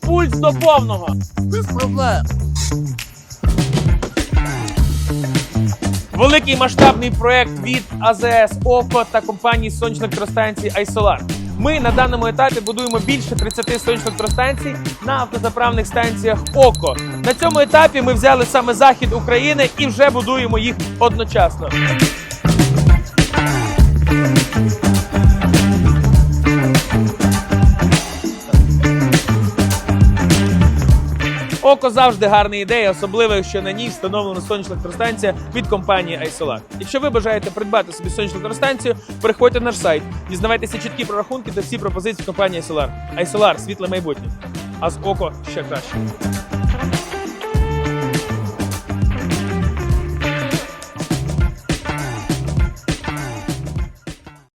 Пульс до повного. Без проблем. Великий масштабний проект від АЗС ОКО та компанії сонячних електростанцій Айсолар. Ми на даному етапі будуємо більше 30 сонячних електростанцій на автозаправних станціях ОКО. На цьому етапі ми взяли саме захід України і вже будуємо їх одночасно. Око завжди гарна ідея, особливо якщо на ній встановлена сонячна електростанція від компанії iSolar. Якщо ви бажаєте придбати собі сонячну електростанцію, переходьте на наш сайт, дізнавайтеся чіткі прорахунки та всі пропозиції компанії iSolar. iSolar – світле майбутнє. А з око ще краще.